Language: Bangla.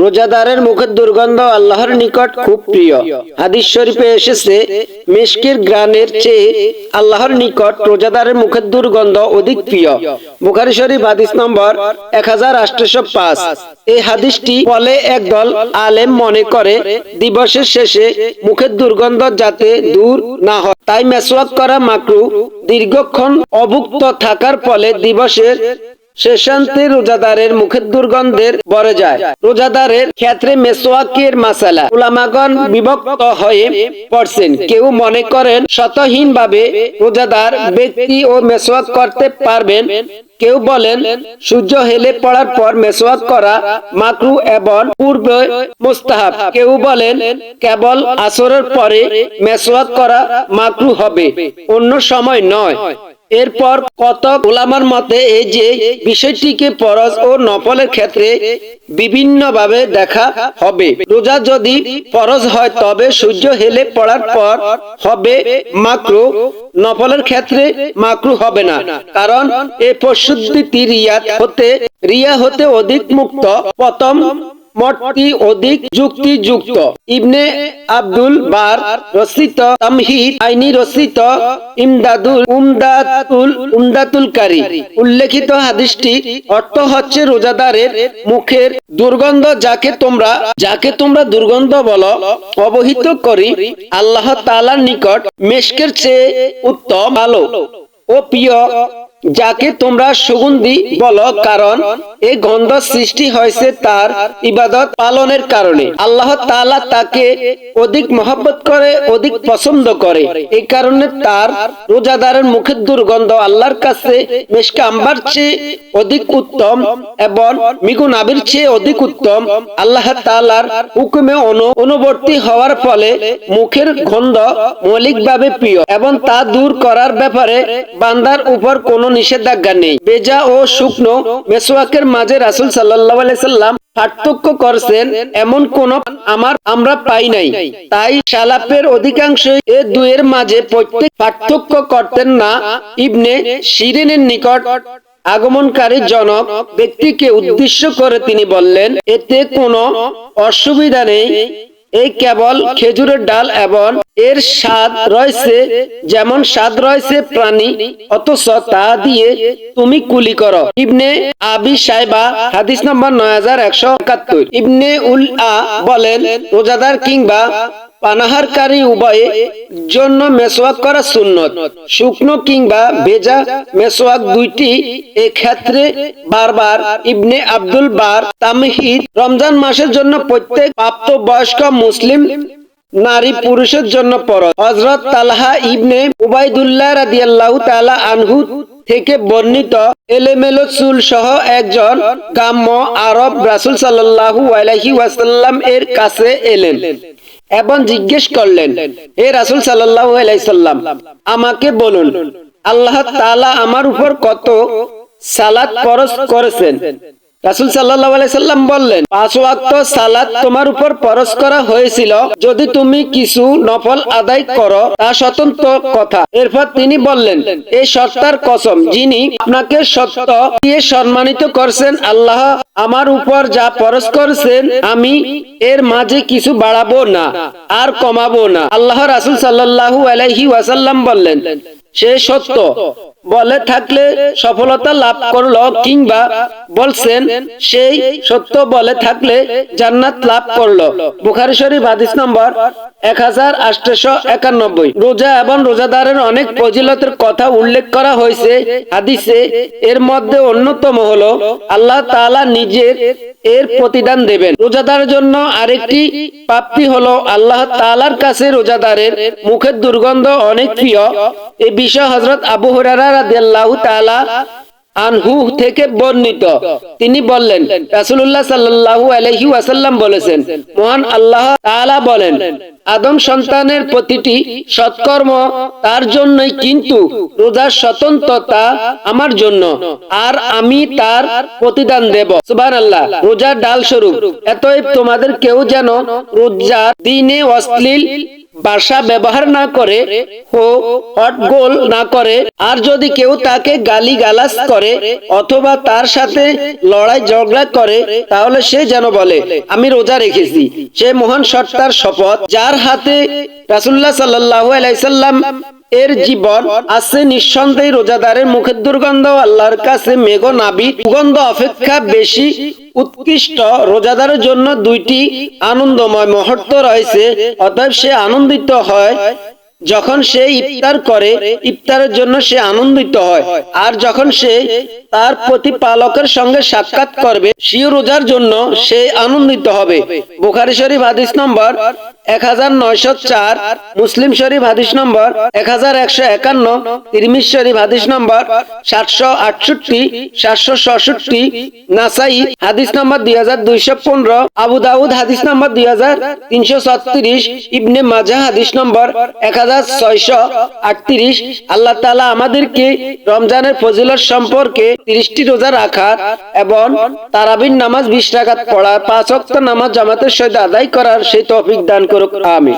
রোজাদারের মুখের দুর্গন্ধ আল্লাহর নিকট খুব প্রিয়। হাদিস শরীফে এসেছে, মিশকির গ্রানের চেয়ে আল্লাহর নিকট রোজাদারের মুখের দুর্গন্ধ অধিক প্রিয়। বুখারি শরীফ হাদিস নম্বর এক হাজার আটশো পাঁচ। এই হাদিসটি বলে একদল আলেম মনে করে, দিবসের শেষে মুখের দুর্গন্ধ যাতে দূর না হয়, তাই মেসওয়াক করা মাকরু দীর্ঘক্ষণ অভুক্ত থাকার ফলে দিবসের শেষান্তে রোজাদারের মুখের দুর্গন্ধের বরে যায়। রোজাদারের ক্ষেত্রে মেসোয়াকের মাসালা। উলামাগণ বিভক্ত হয়ে পড়ছেন। কেউ মনে করেন শতহীন ভাবে রোজাদার ব্যক্তি ও মেসোয়াক করতে পারবেন। কেউ বলেন সূর্য হেলে পড়ার পর মেসোয়াক করা মাকরু এবং পূর্বে মুস্তাহাব। কেউ বলেন কেবল আসরের পরে মেসোয়াক করা মাকরু হবে। অন্য সময় নয়। এরপর কত ওলামার মতে এই যে বিষয়টিকে ফরজ ও নফলের ক্ষেত্রে বিভিন্নভাবে দেখা হবে। রোজা যদি ফরজ হয়, তবে সূর্য হেলে পড়ার পর হবে মাকরু। নফলের ক্ষেত্রে মাকরু হবে না, কারণ এই পশুদ্ধি রিয়াত হতে, রিয়া হতে অধিক মুক্ত। প্রথম মতটি অধিক ইবনে আব্দুল বার রচিত তামহিদ আইনি রচিত ইমদাদুল উমদাতুল উমদাতুল কারি। উল্লেখিত হাদিসটি অর্থ হচ্ছে রোজাদারের মুখের দুর্গন্ধ যাকে তোমরা যাকে তোমরা দুর্গন্ধ বলো, অবহিত করি আল্লাহ তাআলার নিকট মেশকের চেয়ে উত্তম ভালো ও প্রিয় যাকে তোমরা সুগন্ধি বলো, কারণ এই গন্ধ সৃষ্টি হয়েছে তার ইবাদত পালনের কারণে। আল্লাহ তাআলা তাকে অধিক মহব্বত করে, অধিক পছন্দ করে। এই কারণে তার রোজাদারের মুখের দুর্গন্ধ আল্লাহর কাছে মেশকা আম্বার চেয়ে অধিক উত্তম এবং মিগুন আবির চেয়ে অধিক উত্তম। আল্লাহ তাআলার হুকুমে অনু- অনুবর্তী হওয়ার ফলে মুখের গন্ধ মৌলিকভাবে প্রিয় এবং তা দূর করার ব্যাপারে বান্দার উপর কোনো নিষেধাজ্ঞা নেই। বেজা ও শুকনো মেসোয়াকের মাঝে রাসুল সাল্লাহ সাল্লাম পার্থক্য করছেন এমন কোন আমার, আমরা পাই নাই। তাই সালাপের অধিকাংশ এ দুয়ের মাঝে প্রত্যেক পার্থক্য করতেন না। ইবনে শিরিনের নিকট আগমনকারী জনক ব্যক্তিকে উদ্দেশ্য করে তিনি বললেন, এতে কোনো অসুবিধা নেই। এই কেবল খেজুরের ডাল এবং এর স্বাদ রয়েছে, যেমন স্বাদ রয়েছে প্রাণী, অথচ তা দিয়ে তুমি কুলি করো। ইবনে আবি সাইবা হাদিস নম্বর নয় হাজার একশো একাত্তর। ইবনে উল আ বলেন, রোজাদার কিংবা পানাহারকারী উভয়ে জন্য মেসোয়াক করা সুন্নত। শুকনো কিংবা ভেজা মেসোয়াক দুইটি এ ক্ষেত্রে বারবার ইবনে আব্দুল বার তামহিদ রমজান মাসের জন্য প্রত্যেক প্রাপ্ত বয়স্ক মুসলিম নারী পুরুষের জন্য পরত। হজরত তালহা ইবনে উবাইদুল্লাহ রাদিয়াল্লাহু তাআলা আনহু থেকে বর্ণিত এলেমেলো চুল সহ একজন গ্রাম্য আরব রাসূল সাল্লাল্লাহু আলাইহি ওয়াসাল্লাম এর কাছে এলেন এবং জিজ্ঞেস করলেন, হে রাসূল সাল্লাল্লাহু আলাইহি সাল্লাম, আমাকে বলুন, আল্লাহ তাআলা আমার উপর কত সালাত ফরজ করেছেন? রাসূল সাল্লাল্লাহু আলাইহি সাল্লাম বললেন, পাঁচ ওয়াক্ত সালাত তোমার উপর ফরজ করা হয়েছিল। যদি তুমি কিছু নফল আদায় করো, তা স্বতন্ত্র কথা। এরপর তিনি বললেন এই সত্তার কসম, যিনি আপনাকে সত্য দিয়ে সম্মানিত করছেন, আল্লাহ আমার উপর যা ফরজ করছেন, আমি এর মাঝে কিছু বাড়াবো না, আর কমাবো না। আল্লাহ রাসুল সাল্লাল্লাহু আলাইহি ওয়াসাল্লাম বললেন, সে সত্য। বলে থাকলে সফলতা লাভ করল কিংবা বলছেন, সেই সত্য বলে থাকলে জান্নাত লাভ করল। বুখারি শরীফ হাদিস নম্বর এক হাজার আটশো একানব্বই। রোজা এবং রোজাদারের অনেক ফজিলতের কথা উল্লেখ করা হয়েছে। হাদিসে এর মধ্যে অন্যতম হলো, আল্লাহ তাআলা নিজের এর প্রতিদান দেবেন। রোজাদার জন্য আরেকটি প্রাপ্তি হলো আল্লাহ তালার কাছে রোজাদারের মুখের দুর্গন্ধ অনেক প্রিয়। এই বিষয় হজরত আবু হরারা রাদিয়াল্লাহু তাআলা থেকে বর্ণিত। তিনি বললেন বলেছেন, মহান আল্লাহ বলেন, আদম সন্তানের প্রতিটি সৎকর্ম তার জন্যই কিন্তু রোজার স্বতন্ত্রতা আমার জন্য, আর আমি তার প্রতিদান দেব। সুবান আল্লাহ রোজার ডাল স্বরূপ এতএব তোমাদের কেউ যেন রোজার দিনে অশ্লীল ভাষা ব্যবহার না করে ও হটগোল না করে। আর যদি কেউ তাকে গালি গালাস করে অথবা তার সাথে লড়াই ঝগড়া করে, তাহলে সে যেন বলে, আমি রোজা রেখেছি। সে মহান সত্তার শপথ, যার হাতে রাসুল্লাহ সাল্লাহ আলাইসাল্লাম এর জীবন আছে নিঃসন্দেহে রোজাদারের মুখের দুর্গন্ধ, আল্লাহর কাছে মেঘ নাবি। সুগন্ধ অপেক্ষা বেশি উৎকৃষ্ট। রোজাদারের জন্য দুইটি আনন্দময় মুহূর্ত রয়েছে। অতএব সে আনন্দিত হয় যখন সে ইফতার করে। ইফতারের জন্য সে আনন্দিত হয়। আর যখন সে তার প্রতিপালকের সঙ্গে সাক্ষাৎ করবে। সিও রোজার জন্য সে আনন্দিত হবে। বুখারি শরীফ হাদিস নম্বর এক হাজার নয়শো চার, মুসলিম শরীফ হাদিস নম্বর এক হাজার একশো একান্ন, তিরমিজ শরীফ হাদিস নম্বর সাতশো আটষট্টি, সাতশো ছষট্টি, নাসাই হাদিস নম্বর দুই হাজার দুইশো পনেরো, আবু দাউদ হাদিস নম্বর দুই হাজার তিনশো ছত্রিশ, ইবনে মাজা হাদিস নম্বর এক হাজার ছয়শো আটত্রিশ। আল্লাহ তালা আমাদেরকে রমজানের ফজিলত সম্পর্কে তিরিশটি রোজা রাখার এবং তারাবিন নামাজ বিশ রাখাত পড়ার পাঁচ অক্ত নামাজ জামাতের সহিত আদায় করার সেই তৌফিক দান করুক আমি